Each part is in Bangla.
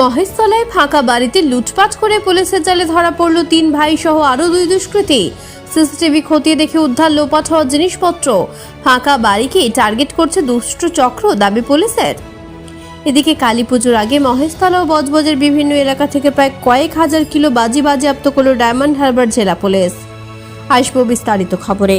মহেশতলায় ফাঁকা বাড়িতে লুটপাট করে পুলিশের জালে ধরা পড়ল তিন ভাই সহ আরও দুই দুষ্কৃতী। সিসিটিভি খতিয়ে দেখে উদ্ধার লোপাট হওয়া জিনিসপত্র। ফাঁকা বাড়িকে টার্গেট করছে দুষ্ট চক্র, দাবি পুলিশের। এদিকে কালী পুজোর আগে মহেশতলা ও বজবজের বিভিন্ন এলাকা থেকে প্রায় কয়েক হাজার কিলো বাজি বাজেয়াপ্ত করল ডায়মন্ড হারবার জেলা পুলিশ। আসব বিস্তারিত খবরে।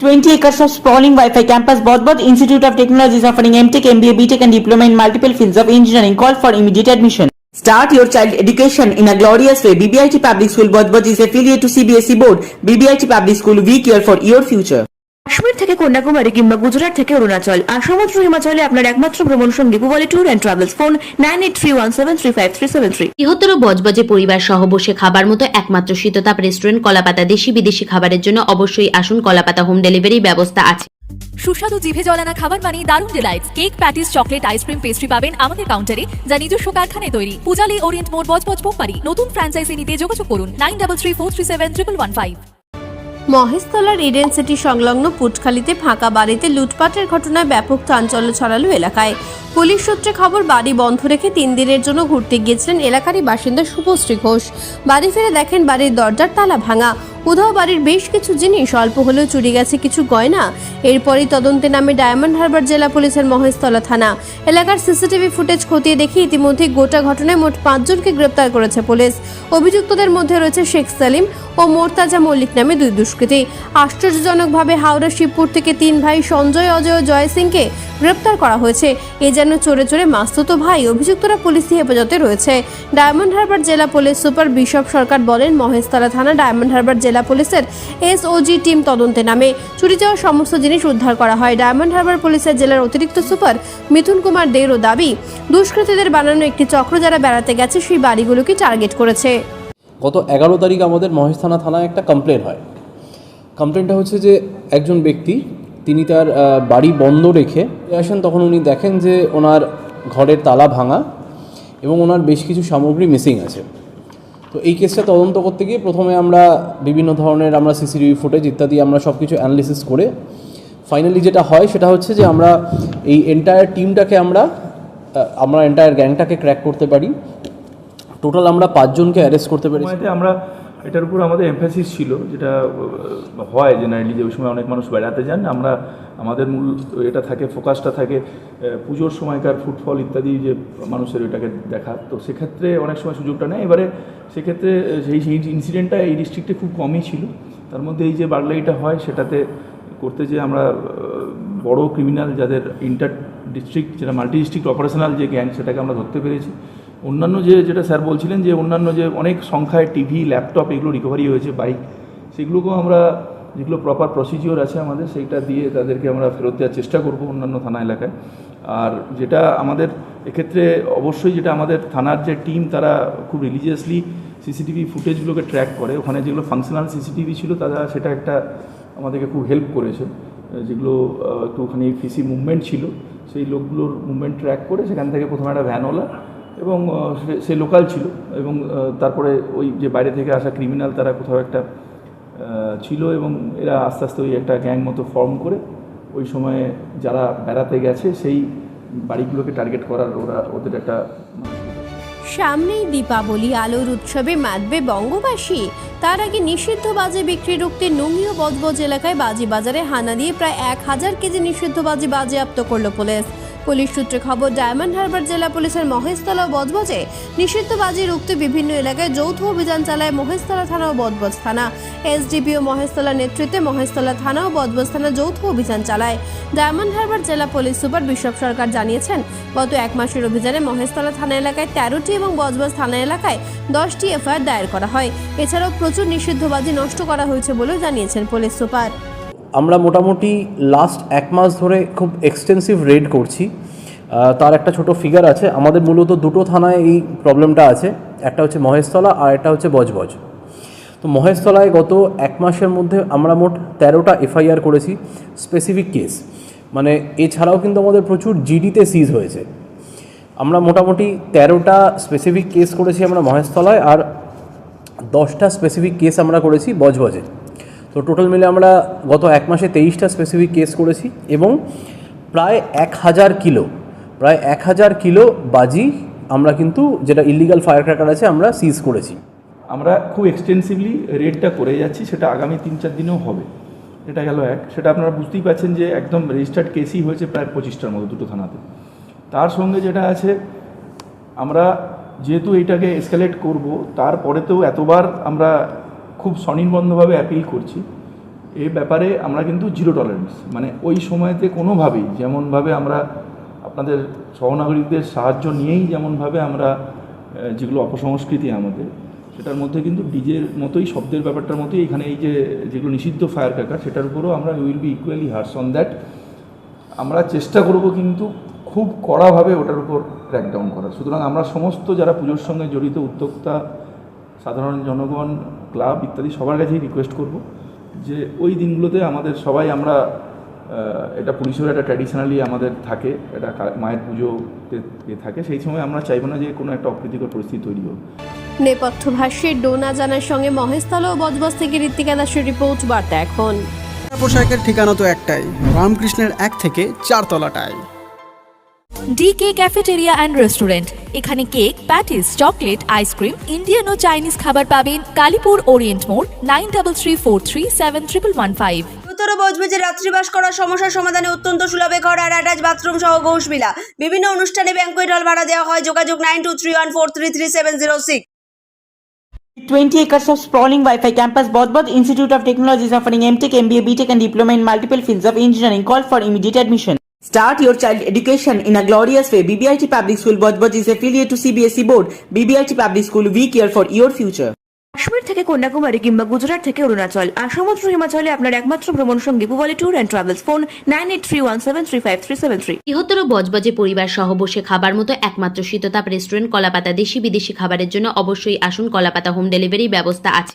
20 acres of sprawling Wi-Fi campus, Bodhbod Institute of Technology is offering MTech, MBA, BTech and Diploma in multiple fields of engineering. Call for immediate admission. Start your child education in a glorious way. BBIT Public School, Bodhbod is affiliated to CBSE Board. BBIT Public School, we care for your future. Kashmir থেকে কন্যাকুমারী কিংবা গুজরাট থেকে অরুণাচল। আর সমুদ্র হিমাচলে আপনার একমাত্র ভ্রমণ সঙ্গী Pubali tour and travels phone nine eight three one seven three five three seven three বৃহত্তর বজবজে পরিবার সহ বসে খাবার মতো একমাত্র শীততাপ রেস্টুরেন্ট কলাপাতা দেশি বিদেশি খাবারের জন্য অবশ্যই আসুন। কলাপাতা হোম ডেলিভারি ব্যবস্থা আছে। সুস্বাদু জিভে জলানা খাবার মানে দারুণ delights cake patties chocolate ice cream pastry পাবেন আমাদের কাউন্টারে যা নিজস্ব কারখানায় তৈরি। পূজালি ওরিয়েন্ট মোড় বজবজ পোকপারি নতুন ফ্র্যাঞ্চাইজি নিতে যোগাযোগ করুন nine double three four three seven triple one five মহেশতলার Eden city সংলগ্ন পুটখালিতে ফাঁকা বাড়িতে লুটপাটের ঘটনায় ব্যাপক চাঞ্চল্য ছড়ালো এলাকায়। পুলিশ সূত্রে খবর, বাড়ি বন্ধ রেখে তিন দিনের জন্য ঘুরতে গিয়েছিলেন এলাকারই বাসিন্দা শুভশ্রী ঘোষ। বাড়ি ফিরে দেখেন বাড়ির দরজার তালা ভাঙা। উধাও বাড়ির বেশ কিছু জিনিস, অল্প হলেও চুরি গেছে কিছু গয়না। এরপরই তদন্তে নামে ডায়মন্ড হারবার জেলা পুলিশের মহেশতলা থানা। এলাকার সিসিটিভি ফুটেজ খতিয়ে দেখে ইতিমধ্যে গোটা ঘটনায় মোট পাঁচজনকে গ্রেপ্তার করেছে পুলিশ। অভিযুক্তদের মধ্যে রয়েছে শেখ সালিম ও মোর্তাজা মল্লিক নামে দুই দুষ্কৃতী। আশ্চর্যজনকভাবে হাওড়া শিবপুর থেকে তিন ভাই সঞ্জয়, অজয় ও জয় সিংকে গ্রেপ্তার করা হয়েছে। এ যেন চোরে চোরে মাস্তুতো ভাই, অভিযুক্তরা পুলিশি হেফাজতে রয়েছে। ডায়মন্ড হারবার জেলা পুলিশ সুপার বিশপ সরকার বলেন, মহেশতলা থানা ডায়মন্ড হারবার জেলা পুলিশের এসওজি টিম তদন্তে নামে। চুরি যাওয়া সমস্ত জিনিস উদ্ধার করা হয়। ডায়মন্ড হারবার পুলিশের জেলার অতিরিক্ত সুপার মিথুন কুমার দেরও দাবি, দুষ্কৃতীদের বানানো একটি চক্র যারা বেড়াতে গেছে, সেই বাড়িগুলোকে টার্গেট করেছে। গত এগারো তারিখ আমাদের মহেশ থানা থানায় একটা কমপ্লেন হয়। কমপ্লেনটা হচ্ছে যে, একজন ব্যক্তি তিনি তার বাড়ি বন্ধ রেখে আসেন। তখন উনি দেখেন যে ওনার ঘরের তালা ভাঙা এবং ওনার বেশ কিছু সামগ্রী মিসিং আছে। তো এই কেসটা তদন্ত করতে গিয়ে প্রথমে আমরা বিভিন্ন ধরনের আমরা সিসিটিভি ফুটেজ ইত্যাদি আমরা সব কিছু অ্যানালিসিস করে ফাইনালি যেটা হয় সেটা হচ্ছে যে আমরা এই এন্টায়ার টিমটাকে আমরা আমরা এন্টায়ার গ্যাংটাকে ক্র্যাক করতে পারি। টোটাল আমরা পাঁচজনকে অ্যারেস্ট করতে পারি আমরা এটার উপর আমাদের এমফাসিস ছিল, যেটা হয় জেনারেলি যে ওই সময় অনেক মানুষ বেড়াতে যান, আমরা, আমাদের মূল এটা থাকে ফোকাসটা থাকে পুজোর সময়কার ফুটফল ইত্যাদি যে মানুষের ওইটাকে দেখা। তো সেক্ষেত্রে অনেক সময় সুযোগটা নেয়। এবারে সেক্ষেত্রে সেই সেই ইনসিডেন্টটা এই ডিস্ট্রিক্টে খুব কমই ছিল। তার মধ্যে এই যে বার্লাইটা হয়, সেটাতে করতে যে আমরা বড় ক্রিমিনাল যাদের ইন্টার ডিস্ট্রিক্ট যেটা মাল্টি ডিস্ট্রিক্ট অপারেশনাল যে গ্যাং সেটাকে আমরা ধরতে পেরেছি। অন্যান্য যে, যেটা স্যার বলছিলেন যে, অন্যান্য যে অনেক সংখ্যায় টিভি, ল্যাপটপ এগুলো রিকভারি হয়েছে বাইক সেগুলোকেও আমরা যেগুলো প্রপার প্রসিজিওর আছে আমাদের, সেইটা দিয়ে তাদেরকে আমরা ফেরত দেওয়ার চেষ্টা করব অন্যান্য থানা এলাকায়। আর যেটা আমাদের এক্ষেত্রে অবশ্যই যেটা আমাদের থানার যে টিম তারা খুব রিলিজিয়াসলি সিসিটিভি ফুটেজগুলোকে ট্র্যাক করে। ওখানে যেগুলো ফাংশনাল সিসিটিভি ছিল, তারা সেটা একটা আমাদেরকে খুব হেল্প করেছে। যেগুলো একটুখানি ফিসি মুভমেন্ট ছিল, সেই লোকগুলোর মুভমেন্ট ট্র্যাক করে সেখান থেকে প্রথমে একটা ভ্যানওয়ালা এবং সে- লোকাল ছিল এবং তারপরে ওই যে বাইরে থেকে আসা ক্রিমিনাল তারা কোথাও একটা ছিল এবং এরা আস্তে আস্তে ওই একটা গ্যাং মতো ফর্ম করে ওই সময়ে যারা বেড়াতে গেছে সেই বাড়িগুলোকে টার্গেট করার ওরা, ওদের একটা সামনেই দীপাবলি, আলোর উৎসবে মাতবে বঙ্গবাসী। তার আগে নিষিদ্ধ বাজে বিক্রি রুখতে নঙ্গিও বজবজ এলাকায় বাজি বাজারে হানা দিয়ে প্রায় এক হাজার কেজি নিষিদ্ধ বাজি বাজেয়াপ্ত করল পুলিশ। পুলিশ সূত্রে খবর, ডায়মন্ড হারবার জেলা পুলিশের মহেশতলা ও বজবজে নিষিদ্ধ বাজি রুখতে বিভিন্ন এলাকায় যৌথ অভিযান চালায় মহেশতলা থানা ও বজবজ থানা। এসডিপিও মহেশতলা নেতৃত্বে মহেশতলা থানা ও বজবজ থানা যৌথ অভিযান চালায়। ডায়মন্ড হারবার জেলা পুলিশ সুপার বিশ্বপ সরকার জানিয়েছেন, গত এক মাসের অভিযানে মহেশতলা থানা এলাকায় তেরোটি এবং বজবজ থানা এলাকায় দশটি এফআইআর দায়ের করা হয়। এছাড়াও প্রচুর নিষিদ্ধবাজি নষ্ট করা হয়েছে বলেও জানিয়েছেন পুলিশ সুপার। আমরা মোটামুটি লাস্ট এক মাস ধরে খুব এক্সটেন্সিভ রেড করছি। তার একটা ছোট ফিগার আছে। আমাদের মূলত দুটো থানায় এই প্রবলেমটা আছে। একটা হচ্ছে মহেশতলা আর একটা হচ্ছে বজবজ। তো মহেশতলায় গত এক মাসের মধ্যে আমরা মোট তেরোটা এফআইআর করেছি স্পেসিফিক কেস মানে এছাড়াও কিন্তু আমাদের প্রচুর জিডিতে সিজ হয়েছে। আমরা মোটামুটি তেরোটা স্পেসিফিক কেস করেছি আমরা মহেশতলায় আর দশটা স্পেসিফিক কেস আমরা করেছি বজবজে। তো টোটাল মিলে আমরা গত এক মাসে তেইশটা স্পেসিফিক কেস করেছি এবং প্রায় এক হাজার কিলো, প্রায় এক হাজার কিলো বাজি আমরা কিন্তু যেটা ইলিগাল ফায়ার ক্র্যাকার আছে আমরা সিজ করেছি। আমরা খুব এক্সটেন্সিভলি রেডটা করে যাচ্ছি, সেটা আগামী তিন চার দিনেও হবে। এটা গেল এক। সেটা আপনারা বুঝতেই পারছেন যে একদম রেজিস্টার্ড কেসই হয়েছে প্রায় পঁচিশটার মতো দুটো থানাতে। তার সঙ্গে যেটা আছে, আমরা যেহেতু এটাকে এসকালেট করব, তারপরেতেও এতবার আমরা খুব স্বনির্বন্ধভাবে অ্যাপিল করছি। এ ব্যাপারে আমরা কিন্তু জিরো টলারেন্স মানে ওই সময়তে কোনোভাবেই, যেমনভাবে আমরা আপনাদের সহনাগরিকদের সাহায্য নিয়েই যেমনভাবে আমরা যেগুলো অপসংস্কৃতি আমাদের, সেটার মধ্যে কিন্তু ডিজের মতোই, শব্দের ব্যাপারটার মতোই এখানে এই যে, যেগুলো নিষিদ্ধ ফায়ার ক্র্যাকার সেটার উপরেও আমরা will be equally harsh on that আমরা চেষ্টা করব কিন্তু খুব কড়াভাবে ওটার উপর ক্র্যাকডাউন করার। সুতরাং আমরা সমস্ত যারা পুজোর সঙ্গে জড়িত উদ্যোক্তা সাধারণ জনগণ ক্লাব ইত্যাদি সবার কাছেই রিকোয়েস্ট করব যে ওই দিনগুলোতে আমাদের সবাই আমরা এটা পুলিশের একটা ট্র্যাডিশনালি আমাদের থাকে এটা মায়ের পুজোতে থাকে সেই সময় আমরা চাইব না যে কোনো একটা অপ্রীতিকর পরিস্থিতি তৈরি হোক। নেপথ্য ভাষ্যে ডোনা জানার সঙ্গে মহেশতলা ও বজবজ থেকে ঋত্বিকা দাসের রিপোর্ট বার্তা এখন। পোশাকের ঠিকানা তো একটাই রামকৃষ্ণের এক থেকে চারতলাটায়। ডিকে ক্যাফেটেরিয়া অ্যান্ড রেস্টুরেন্ট এখানে cake patties chocolate ice cream Indian ও চাইনিজ খাবার পাবেন কালীপুর ওরিয়েন্ট মোড় nine double three four three seven triple one five উত্তর বজবেজে রাত্রিবাস করার সমস্যার সমাধানে অত্যন্ত সুলভে ঘর আর অ্যাটাচ বাথরুম সহ ঘোষবিলা বিভিন্ন অনুষ্ঠানে ব্যাঙ্কোয়েট হল ভাড়া দেওয়া হয় যোগাযোগ nine two three one four three three seven zero six 20 acres of sprawling Wi-Fi campus, Bodhbod Institute of Technology is offering MTech, MBA, BTech and diploma in multiple fields of engineering. Call for immediate admission. Start your child education in a glorious way. BBIT Public School, Bodhbod is affiliated to CBSE board. BBIT Public School, we care for your future. Kashmir থেকে কন্যাকুমারী কিংবা গুজরাট থেকে অরুণাচল আর সমুদ্র হিমাচলে আপনার একমাত্র ভ্রমণ সঙ্গী Pubali tour and travels phone nine eight three one seven three five three seven three বৃহত্তর বজবজে পরিবার সহ বসে খাবার মতো একমাত্র শীততাপ রেস্টুরেন্ট কলাপাতা দেশি বিদেশি খাবারের জন্য অবশ্যই আসুন কলাপাতা হোম ডেলিভারি ব্যবস্থা আছে